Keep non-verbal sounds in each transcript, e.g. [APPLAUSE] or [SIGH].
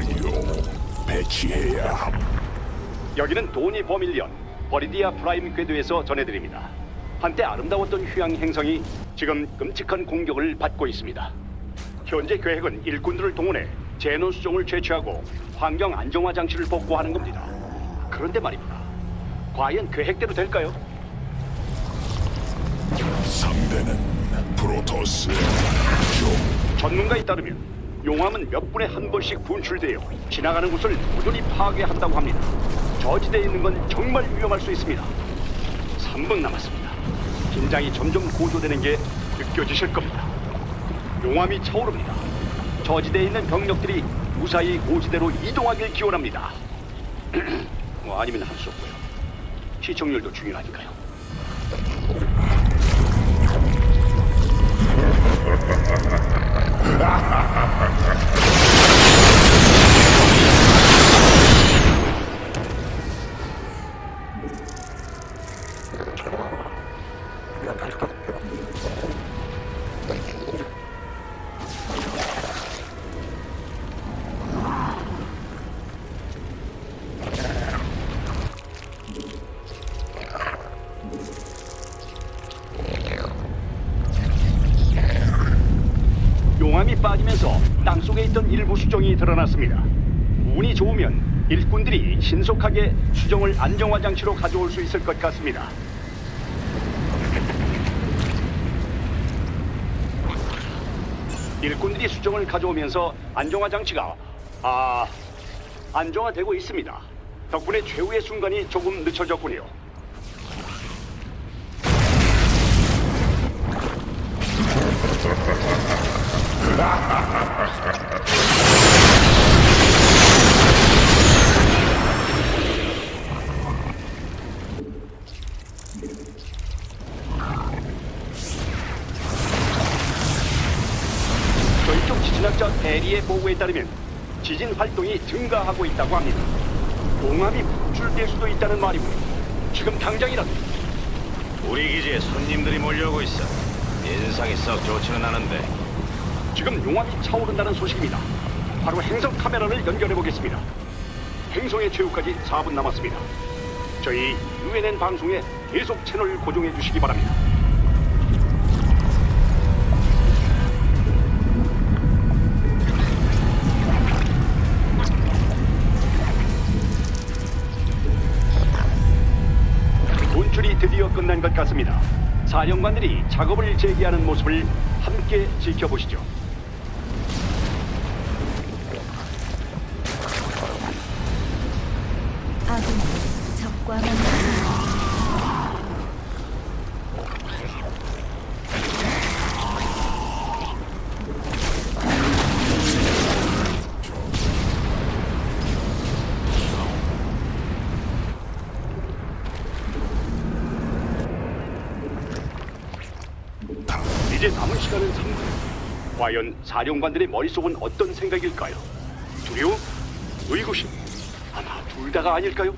완료. 배치해야 함. 여기는 도니 버밀리언 버리디아 프라임 궤도에서 전해드립니다. 한때 아름다웠던 휴양 행성이 지금 끔찍한 공격을 받고 있습니다. 현재 계획은 일꾼들을 동원해 제논 수종을 채취하고 환경 안정화 장치를 복구하는 겁니다. 그런데 말입니다. 과연 계획대로 될까요? 상대는 프로토스. 좀 전문가에 따르면 용암은 몇 분에 한 번씩 분출되어 지나가는 곳을 모조리 파괴한다고 합니다. 저지대에 있는 건 정말 위험할 수 있습니다. 3분 남았습니다. 긴장이 점점 고조되는 게 느껴지실 겁니다. 용암이 차오릅니다. 저지대에 있는 병력들이 무사히 고지대로 이동하길 기원합니다. [CLEARS THROAT] 뭐 아니면 할 수 없고요. 시청률도 중요하니까요. [LAUGHS] Ha ha ha ha ha! 수정이 드러났습니다. 운이 좋으면 일꾼들이 신속하게 수정을 안정화 장치로 가져올 수 있을 것 같습니다. 일꾼들이 수정을 가져오면서 안정화 장치가 아 안정화되고 있습니다. 덕분에 최후의 순간이 조금 늦춰졌군요. [LAUGHS] 보고에 따르면 지진 활동이 증가하고 있다고 합니다. 용암이 분출될 수도 있다는 말이고요. 지금 당장이라도 우리 기지에 손님들이 몰려오고 있어. 인상이 썩 좋지는 않은데. 지금 용암이 차오른다는 소식입니다. 바로 행성 카메라를 연결해 보겠습니다. 행성의 최후까지 4분 남았습니다. 저희 UNN 방송에 계속 채널 고정해 주시기 바랍니다. 같습니다. 사령관들이 작업을 재개하는 모습을 함께 지켜보시죠. 사령관들의 머릿속은 어떤 생각일까요? 두려움? 의구심? 아마 둘 다가 아닐까요?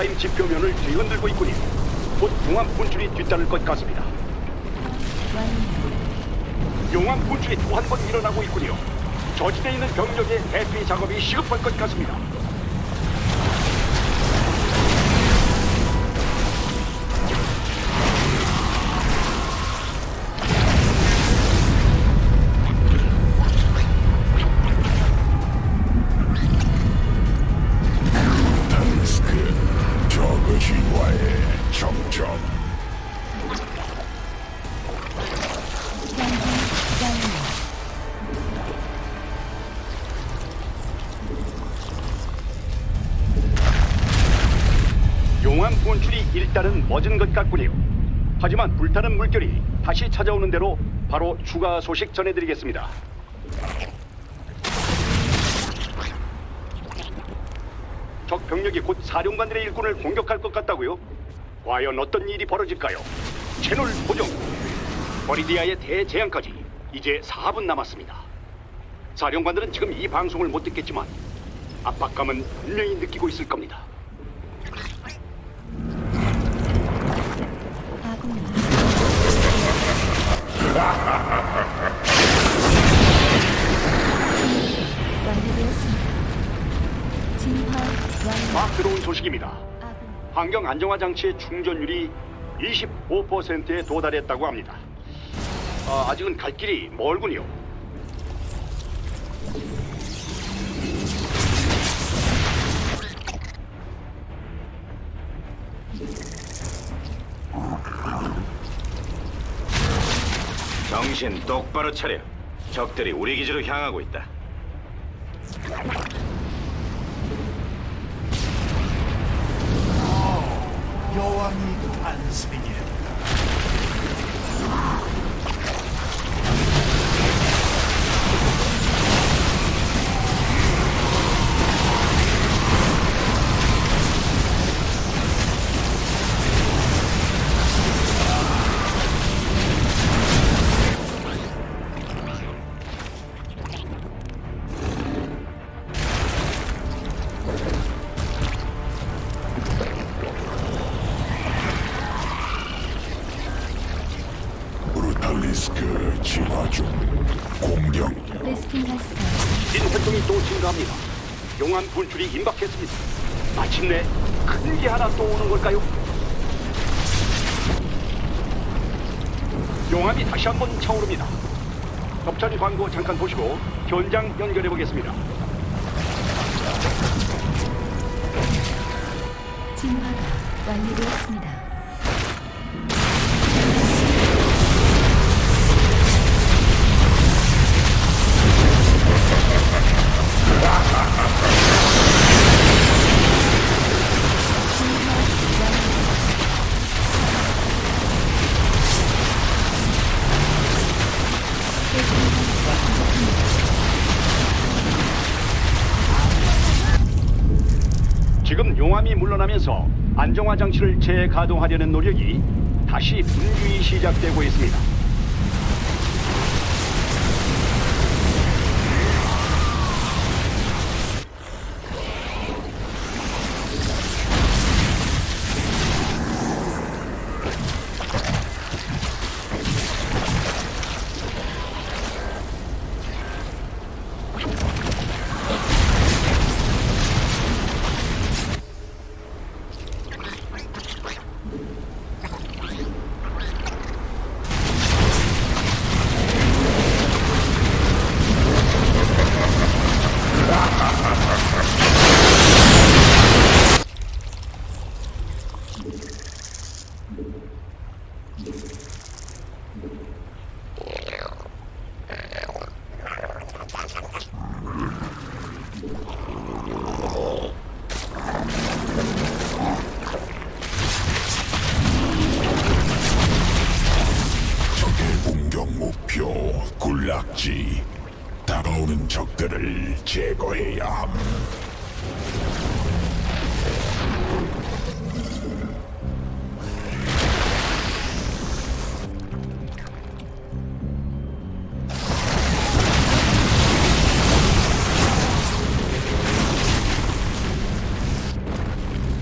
프라임 지표면을 뒤흔들고 있군요. 곧 용암 분출이 뒤따를 것 같습니다. 용암 분출이 또 한 번 일어나고 있군요. 저지대에 있는 병력의 대피 작업이 시급할 것 같습니다. 멎은 것 같군요. 하지만 불타는 물결이 다시 찾아오는 대로 바로 추가 소식 전해드리겠습니다. 적 병력이 곧 사령관들의 일꾼을 공격할 것 같다고요? 과연 어떤 일이 벌어질까요? 채널 고정. 버리디아의 대재앙까지 이제 4분 남았습니다. 사령관들은 지금 이 방송을 못 듣겠지만 압박감은 분명히 느끼고 있을 겁니다. 완료되었습니다. 진화 완료. 막 들어온 소식입니다. 아군 환경 안정화 장치의 충전율이 25%에 도달했다고 합니다. 아, 아직은 갈 길이 멀군요. 정신 똑바로 차려. 적들이 우리 기지로 향하고 있다. 여왕이 탄생했다. 합니다. 용암 분출이 임박했습니다. 마침내 큰 게 하나 또 오는 걸까요? 용암이 다시 한번 차오릅니다. 덕찬이 광고 잠깐 보시고 현장 연결해 보겠습니다. 진화가 완료되었습니다. 물러나면서 안정화 장치를 재가동하려는 노력이 다시 분주히 시작되고 있습니다. 다가오는 적들을 제거해야 함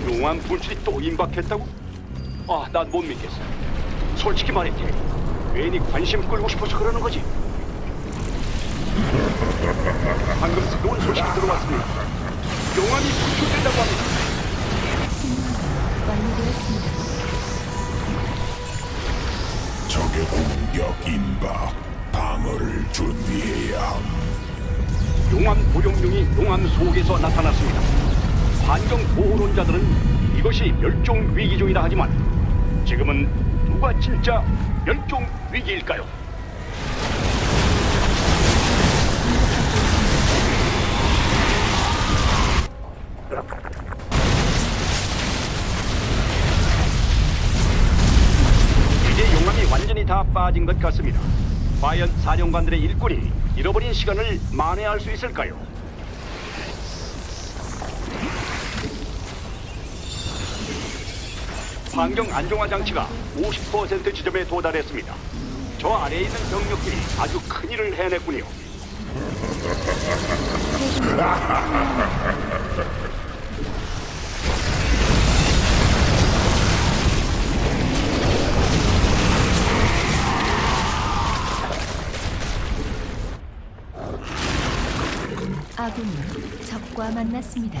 용암 분출이 또 임박했다고? 아, 난 못 믿겠어. 솔직히 말해, 테 괜히 관심 끌고 싶어서 그러는 거지. 방금 새로운 소식이 들어왔습니다. 용암이 분출된다고 합니다. 완료되었습니다. 적의 공격 임박 방어를 준비해야 함 용암 보룡룡이 용암 속에서 나타났습니다. 환경 보호론자들은 이것이 멸종 위기종이라 하지만 지금은 누가 진짜 멸종 위기일까요? 빠진 것 같습니다. 과연 사령관들의 일꾼이 잃어버린 시간을 만회할 수 있을까요? 환경 안정화 장치가 50% 지점에 도달했습니다. 저 아래에 있는 병력들이 아주 큰 일을 해냈군요. [LAUGHS] 아군이 적과 만났습니다.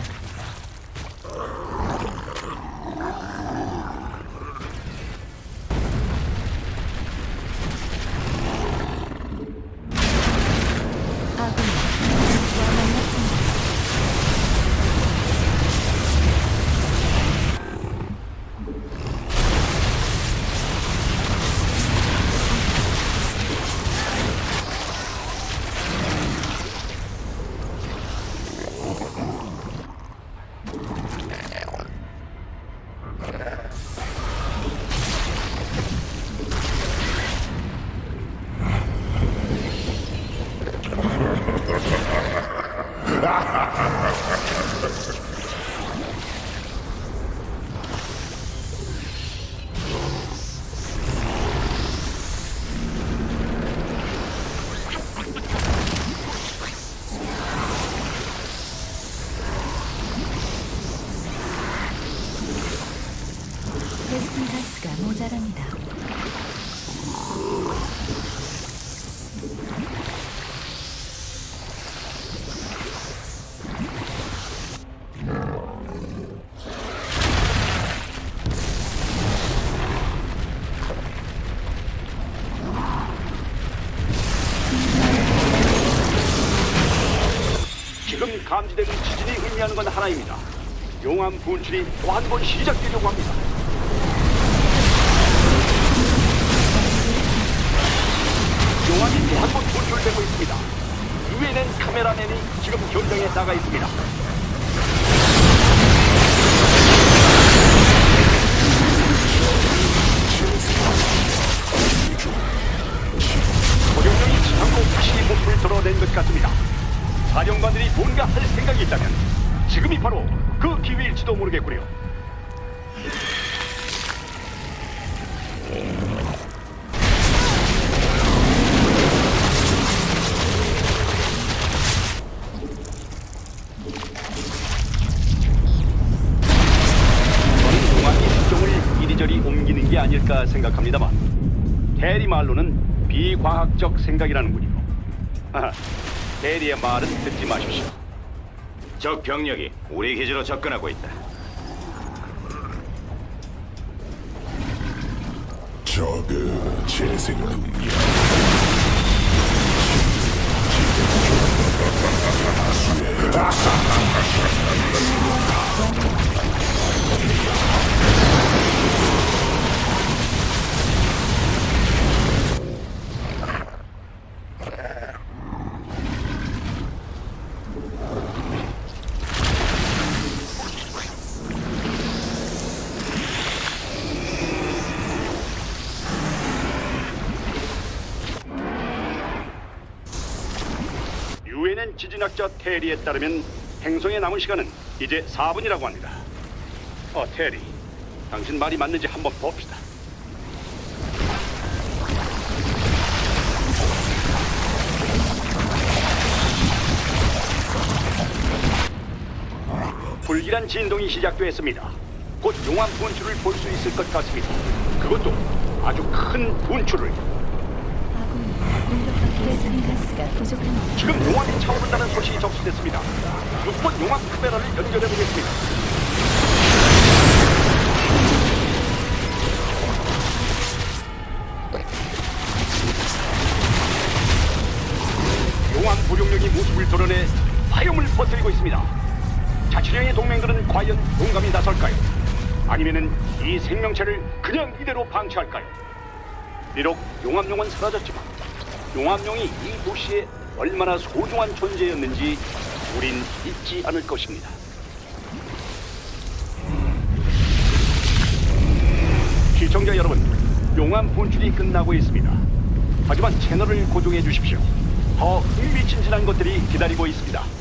하는 건 하나입니다. 용암 분출이 또 한 번 시작되려고 합니다. 용암이 또 한 번 분출되고 있습니다. 유엔엔 카메라맨이 지금 현장에 나가 있습니다. 고령령이 지상으로 다시 목표를 드러낸 것 같습니다. 사령관들이 뭔가 할 생각이 있다면 지금이 바로 그 기회일지도 모르겠군요. 저는 용암이 수종을 이리저리 옮기는 게 아닐까 생각합니다만 대리 말로는 비과학적 생각이라는군요. 대리의 말은 듣지 마십시오. 적 병력이 우리 기지로 접근하고 있다. 저그 재생 능력 유엔엔 테리에 따르면 행성에 남은 시간은 이제 4분이라고 합니다. 어, 테리. 당신 말이 맞는지 한번 봅시다. 불길한 진동이 시작되었습니다. 곧 용암 분출을 볼 수 있을 것 같습니다. 그것도 아주 큰 분출을. 베스킨 지금 용암이 차오른다는 소식이 접수됐습니다. 6번 용암 카메라를 연결해 보겠습니다. 용암 보룡령이 모습을 드러내 화염을 퍼뜨리고 있습니다. 자치령의 동맹들은 과연 용감히 나설까요? 아니면은 이 생명체를 그냥 이대로 방치할까요? 비록 용암용은 사라졌지만 용암용이 이 도시에 얼마나 소중한 존재였는지 우린 잊지 않을 것입니다. 시청자 여러분, 용암 분출이 끝나고 있습니다. 하지만 채널을 고정해 주십시오. 더 흥미진진한 것들이 기다리고 있습니다.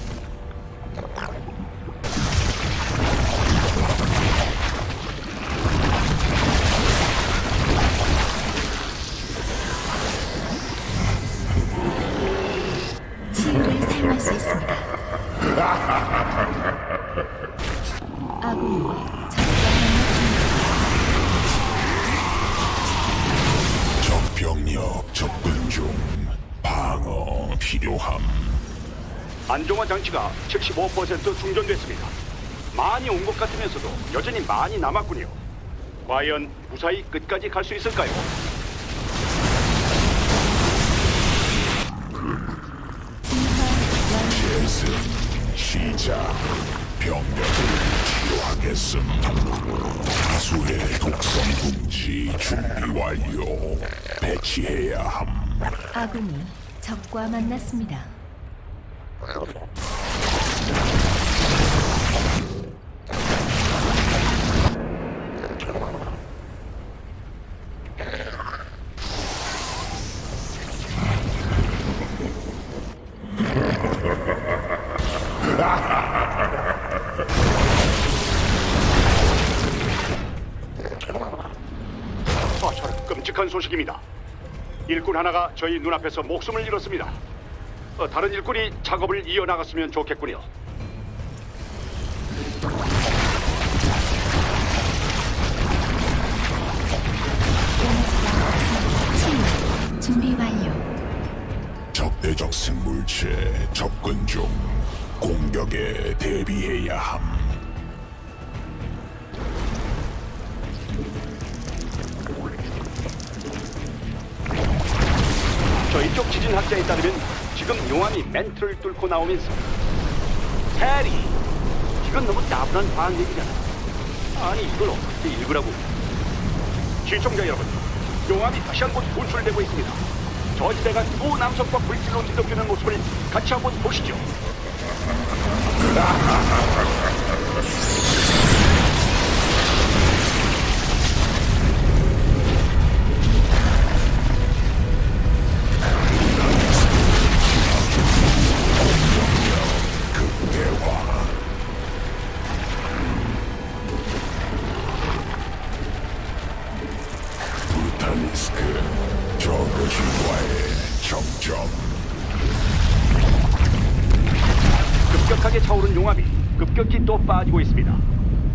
뭐 95% 충전됐습니다. 많이 온 것 같으면서도 여전히 많이 남았군요. 과연 무사히 끝까지 갈 수 있을까요? 예습 시작 병력을 치료하겠음 다수의 독성 둥지 준비 완료 배치해야 함 아군이 적과 만났습니다. 아, 소식입니다. 일꾼 하나가 저희 눈앞에서 목숨을 잃었습니다. 어, 다른 일꾼이 작업을 이어나갔으면 좋겠군요. 에너지가 없습니다. 치유 준비 완료. 적대적 생물체 접근 중 공격에 대비해야 함 저희 쪽 지진 학자에 따르면 지금 용암이 멘트를 뚫고 나오면서 해리 이건 너무 나분한 과학 얘기잖아. 아니 이걸 어떻게 읽으라고. 시청자 여러분 용암이 다시 한 번 분출되고 있습니다. 저지대가 또 남성과 불길로 뒤덮이는 모습을 같이 한번 보시죠 빠지고 있습니다.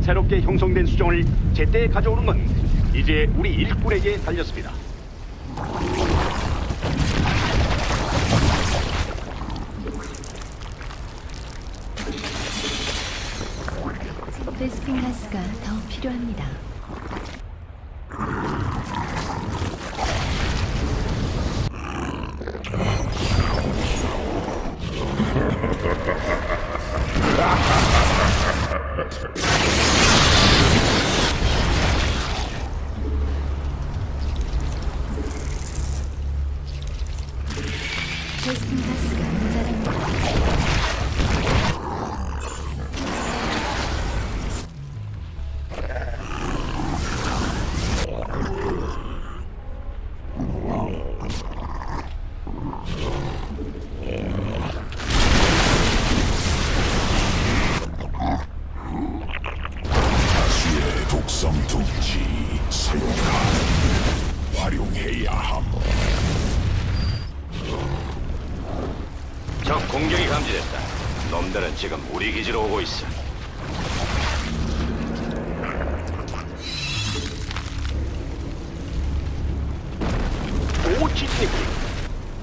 새롭게 형성된 수정을 제때 가져오는 건 이제 우리 일꾼에게 달렸습니다. 베스핀 가스가 더 필요합니다. 지금 우리 기지로 오고 있어. 오 지진이군요.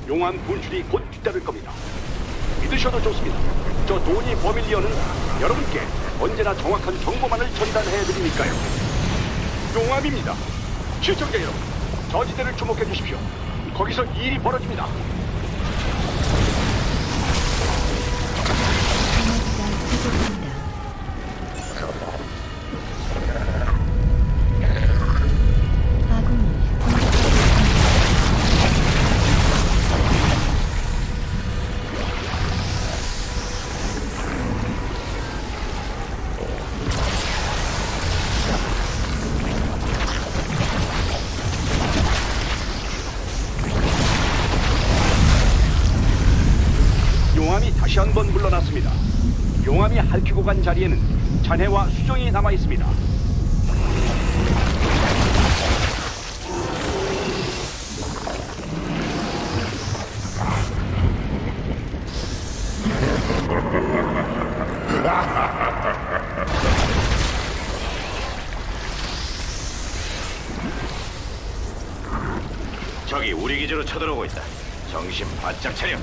용암 분출이 곧 뒤따를 겁니다. 믿으셔도 좋습니다. 저 도니 버밀리언은 여러분께 언제나 정확한 정보만을 전달해 드리니까요. 용암입니다. 시청자 여러분, 저지대를 주목해 주십시오. 거기서 일이 벌어집니다. 핥히고 간 자리에는 잔해와 수정이 남아 있습니다. [LAUGHS] 적이 우리 기지로 쳐들어오고 있다. 정신 바짝 차려.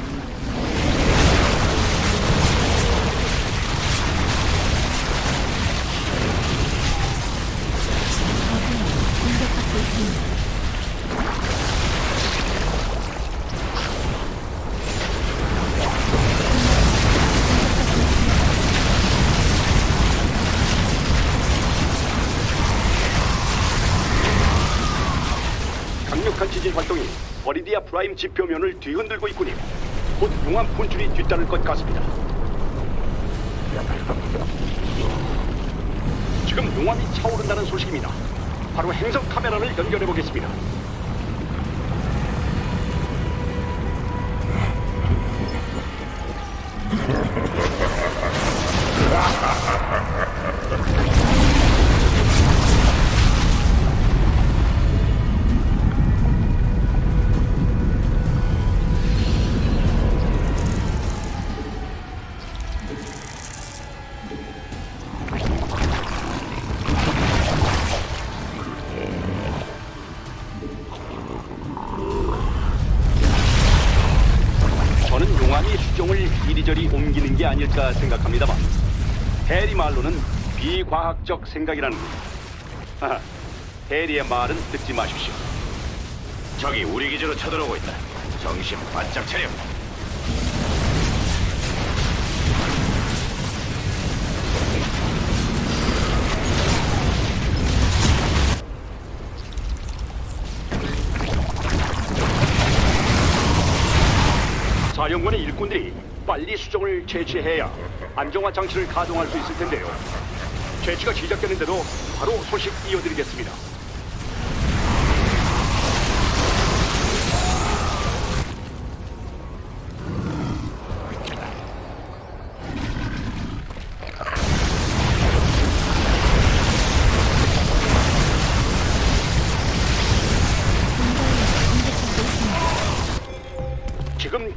프라임 지표면을 뒤흔들고 있군요. 곧 용암 분출이 뒤따를 것 같습니다. 지금 용암이 차오른다는 소식입니다. 바로 행성 카메라를 연결해 보겠습니다. 생각합니다만 해리 말로는 비과학적 생각이라는 겁니다. 해리의 말은 듣지 마십시오. 적이 우리 기지로 쳐들어오고 있다. 정신 바짝 차려. 빨리 수정을 채취해야 안정화 장치를 가동할 수 있을 텐데요. 채취가 시작되는데도 바로 소식 이어드리겠습니다.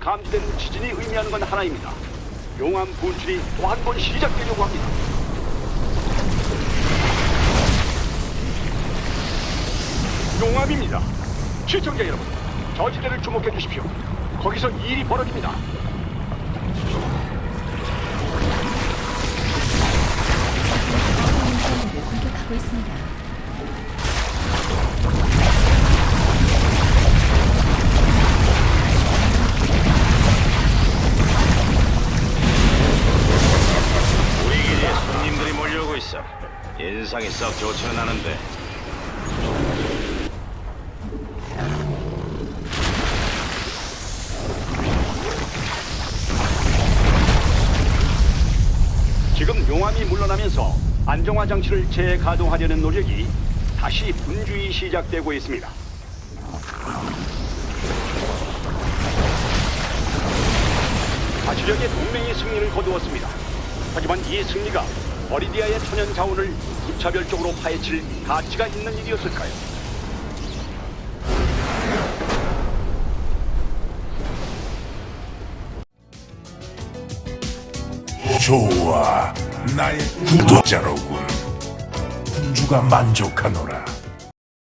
감지된 지진이 의미하는 건 하나입니다. 용암 분출이 또 한 번 시작되려고 합니다. 용암입니다. 시청자 여러분, 저지대를 주목해 주십시오. 거기서 일이 벌어집니다. 공격하고 있습니다. 인상이 썩 좋지는 않은데. 지금 용암이 물러나면서 안정화 장치를 재가동하려는 노력이 다시 분주히 시작되고 있습니다. 가시력의 동맹이 승리를 거두었습니다. 하지만 이 승리가 어리디아의 천연 자원을 무차별적으로 파헤칠 가치가 있는 일이었을까요? 좋아, 나의 구독자로군. 군주가 만족하노라.